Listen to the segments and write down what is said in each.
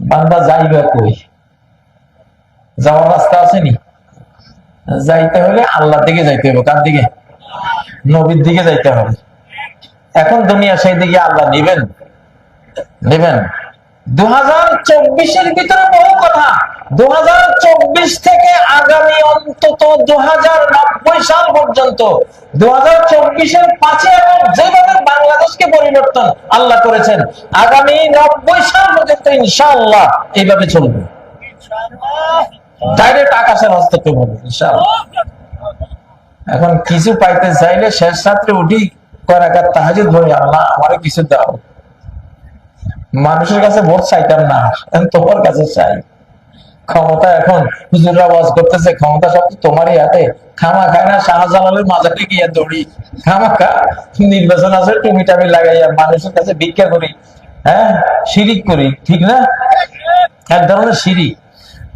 বান্দা যাইবে কই? যাওয়ার রাস্তা আসেনি যাইতে হলে আল্লাহ দিকে যাইতে হবে কার দিকে? নবীর দিকে যাইতে হবে। এখন দুনিয়া সেই দিকে আল্লাহ নিবেন। নেবেন? দু হাজার ভিতরে বহু কথা। দু হাজার চব্বিশ থেকে আগামী অন্তত দু হাজার নব্বই সাল পর্যন্ত দু হাজার চব্বিশের পাঁচই আগস্ট যেভাবে বাংলাদেশকে পরিবর্তন আল্লাহ করেছেন, আগামী নব্বই সাল পর্যন্ত ইনশাআল্লাহ এইভাবে চলবে। ডাইরেক্ট আকাশের হস্তক্ষেপ হবে, ইনশাআল্লাহ। এখন কিছু পাইতে চাইলে শেষ রাত্রে উঠি কয়েকার তাহাজুদ ধরে আল্লাহ আমারে কিছু দাও। মানুষের কাছে ভোট চাইতাম না তোমার কাছে চাই। ক্ষমতা এখন হুজুররা আওয়াজ করতেছে, ক্ষমতা সব তোমারই হাতে। খামা খায় না, শাহজালালের মাজারে গিয়ে দৌড়ি খামা খা নির্বাচন আছে টুমি টামি লাগাইয়া মানুষের কাছে ভিক্ষা করি। হ্যাঁ শিরিক করি, ঠিক না? এক ধরনের শিরিক।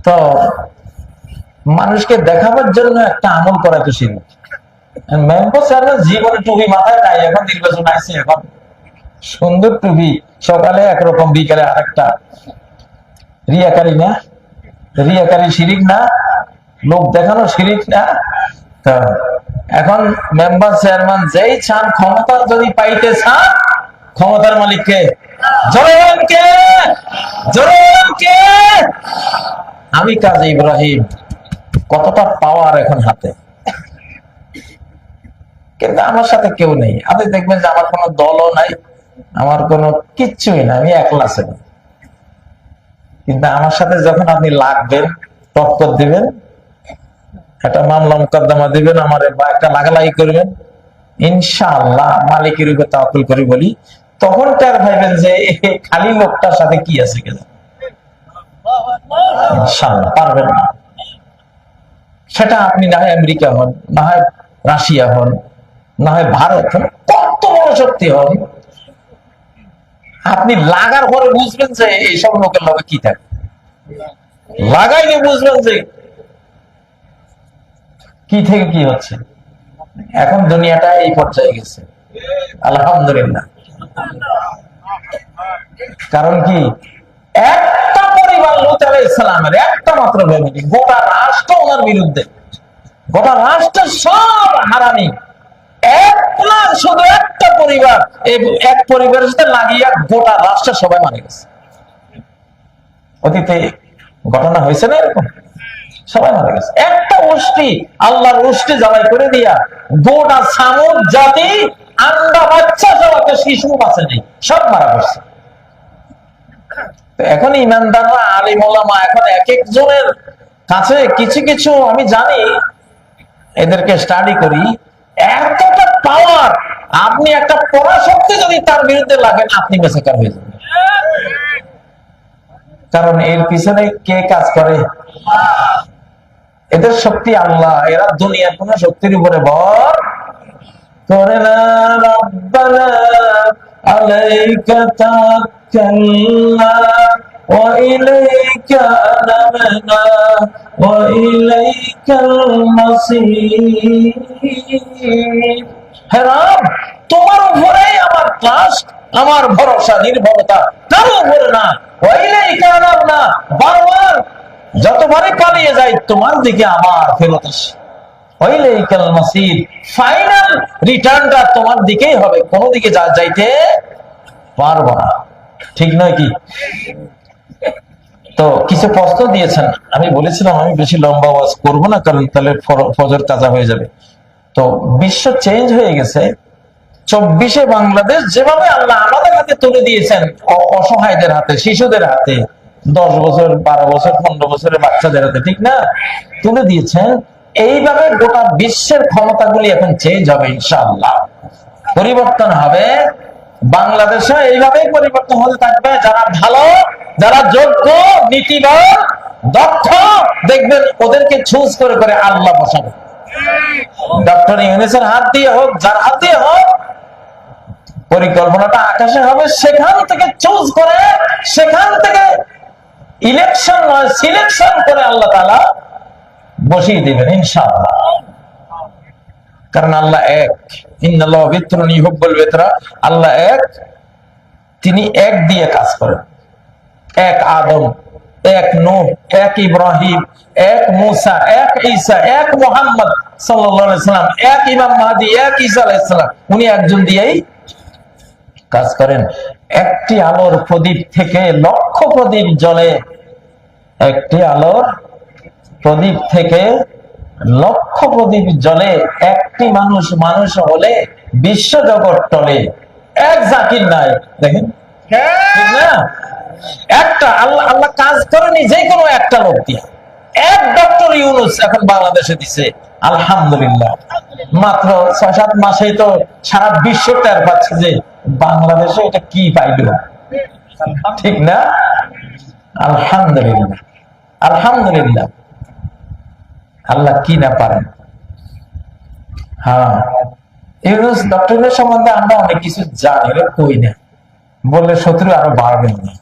তো মানুষকে দেখাবার জন্য একটা আমল করা তো শিরিক। মেম্বার জীবনে টুপি মাথায় নাই, এখন নির্বাচন আসছে এখন সুন্দর টুপি সকালে একরকম বিকালে আরেকটা। রিয়াকারি না? রিয়াকারি শিরিক না? লোক দেখানো শিরিক না? এখন মেম্বার চেয়ারম্যান যেই চান ক্ষমতা যদি পাইতে চান, ক্ষমতার মালিককে জনগণকে জনগণকে। আমি কাজী ইব্রাহিম, কতটা পাওয়ার এখন হাতে। কিন্তু আমার সাথে কেউ নেই। আপনি দেখবেন যে আমার কোনো দলও নাই। আমার কোনো কিচ্ছুই না, আমি একলা ছিলাম। কিন্তু আমার সাথে যখন আপনি লাগবেন টক্কর দিবেন, একটা মামলা মোকদ্দমা দিবেন, আমার একটা লাগালাগি করবেন, ইনশাআল্লাহ মালিকের উপর তাওয়াক্কুল করি বলি, তখন টের ভাইবেন যে খালি লোকটার সাথে কি আছে কেন। পারবেন না। সেটা আপনি না হয় আমেরিকা হন, না হয় রাশিয়া হন, না হয় ভারত হন, কত বড় শক্তি হন আপনি লাগার পরে বুঝবেন যে এইসব লোকের লগে কি থাকে। লাগাইলে বুঝবেন যে কি থেকে কি হচ্ছে। এখন দুনিয়াটা এই পর্যায়ে গেছে। আলহামদুলিল্লাহ। কারণ কি? একটা পরিবার লুত আলাই ইসলামের একটা মাত্র ফ্যামিলি গোটা রাষ্ট্র ওনার বিরুদ্ধে। গোটা রাষ্ট্র সব হারামি একলা শুধু একটা পরিবার। এই এক পরিবারের সাথে লাগিয়া গোটা রাষ্ট্র সবাই গেছে। অতীতে ঘটনা হয়েছে না এরকম? সবাই মারা গেছে। একটা উষ্টি আল্লাহর উষ্টি জ্বালাই করে দিয়া গোটা সামুদ জাতি বাচ্চা সব একটা শিশু বাঁচে নেই, সব মারা পড়ছে। এখন ইমানদাররা এখন এক একজনের কাছে কিছু কিছু আমি জানি, এদেরকে স্টাডি করি। এতটা পাওয়ার আপনি একটা পরাশক্তি যদি তার বিরুদ্ধে লাগেন আপনি বেসেকার হয়ে যাবেন। কারণ এর পিছনে কে কাজ করে? এদের শক্তি আল্লাহ, এরা দুনিয়ার কোন শক্তির উপরে ভর করে না। রব্বানা আলাইকা তাওয়াক্কালনা ইলাইকাল মাসির হে রব, তোমার উপরেই আমার ট্রাস্ট আমার ভরসা, নির্ভরতা তার উপরে না। ওয়া ইলাইকা আনাবনা বারবার যতবারই পালিয়ে যাই, তোমার দিকে আবার ফেরত আসি। ওয়াইলাইকাল মাসির ফাইনাল রিটার্নটা তোমার দিকেই হবে। কোন দিকে যাইতে পারব না। ঠিক নয় কি? তো কিছু প্রশ্ন দিয়েছেন। আমি বলেছিলাম আমি বেশি লম্বা আওয়াজ করব না, কারণ তাহলে ফজর কাজা হয়ে যাবে। তো বিশ্ব চেঞ্জ হয়ে গেছে। চব্বিশে বাংলাদেশ যেভাবে আল্লাহ আমাদের হাতে তুলে দিয়েছেন অসহায়দের হাতে, শিশুদের হাতে, দশ বছর, বারো বছর, পনেরো বছরের বাচ্চাদের হাতে, ঠিক না? তুলে দিয়েছেন। এইভাবে গোটা বিশ্বের ক্ষমতাগুলি এখন চেঞ্জ হবে ইনশাআল্লাহ। পরিবর্তন হবে। বাংলাদেশে এইভাবেই পরিবর্তন হতে থাকবে। যারা ভালো, যারা যোগ্য, নীতিবান, দক্ষ, দেখবেন ওদেরকে চুজ করে করে আল্লাহ বসাবে। ডক্টর ইউনিসের হাত দিয়ে হোক, যার হাত দিয়ে হোক, পরিকল্পনাটা আকাশে হবে, সেখান থেকে চুজ করে, সেখান থেকে ইলেকশন নয় সিলেকশন করে আল্লাহ তালা বসিয়ে দিবেন, ইনশাআল্লাহ। কারণ আল্লাহ এক। আল্লাহ এক, তিনি এক দিয়ে কাজ করেন। এক আদম, এক এক ইব্রাহিম, এক মুসা, এক ঈসা, এক মোহাম্মদ সাল্লাম, এক ইমাম মাহাদি, এক ঈসা আলাইসালাম উনি একজন দিয়েই কাজ করেন। একটি আলোর প্রদীপ থেকে লক্ষ প্রদীপ জ্বলে, একটি আলোর প্রদীপ থেকে লক্ষ প্রদীপ জলে একটি মানুষ মানুষ হলে বিশ্ব জগৎ টলে। এক জাকির নাই। দেখেন? একটা, আল্লাহ আল্লাহ কাজ করেনি যে কোনো একটা লোক দিয়ে। এক ডক্টর ইউনুস এখন বাংলাদেশে দিছে, আলহামদুলিল্লাহ। মাত্র ছয় সাত মাসে তো সারা বিশ্ব টের পাচ্ছে যে বাংলাদেশে এটা কি পাইল। ঠিক না? আলহামদুলিল্লাহ। আলহামদুলিল্লাহ। আল্লাহ কি না পারেন? হ্যাঁ। ইউনুস ডক্টরের সম্বন্ধে আমরা অনেক কিছু জানি কই না। বললে শত্রু আরও বাড়বেন না।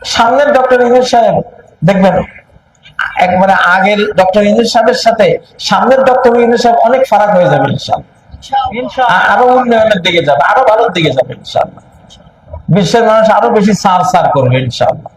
সামনের ডক্টর ইউনুস সাহেব দেখবেন একবারে আগের ডক্টর ইউনুস সাহেবের সাথে সামনের ডক্টর ইউনুস সাহেব অনেক ফারাক হয়ে যাবে ইনশাল্লাহ আরও উন্নয়নের দিকে যাবে আরও ভালোর দিকে যাবে ইনশাল্লাহ বিশ্বের মানুষ আরও বেশি সার সার করবে ইনশাল্লাহ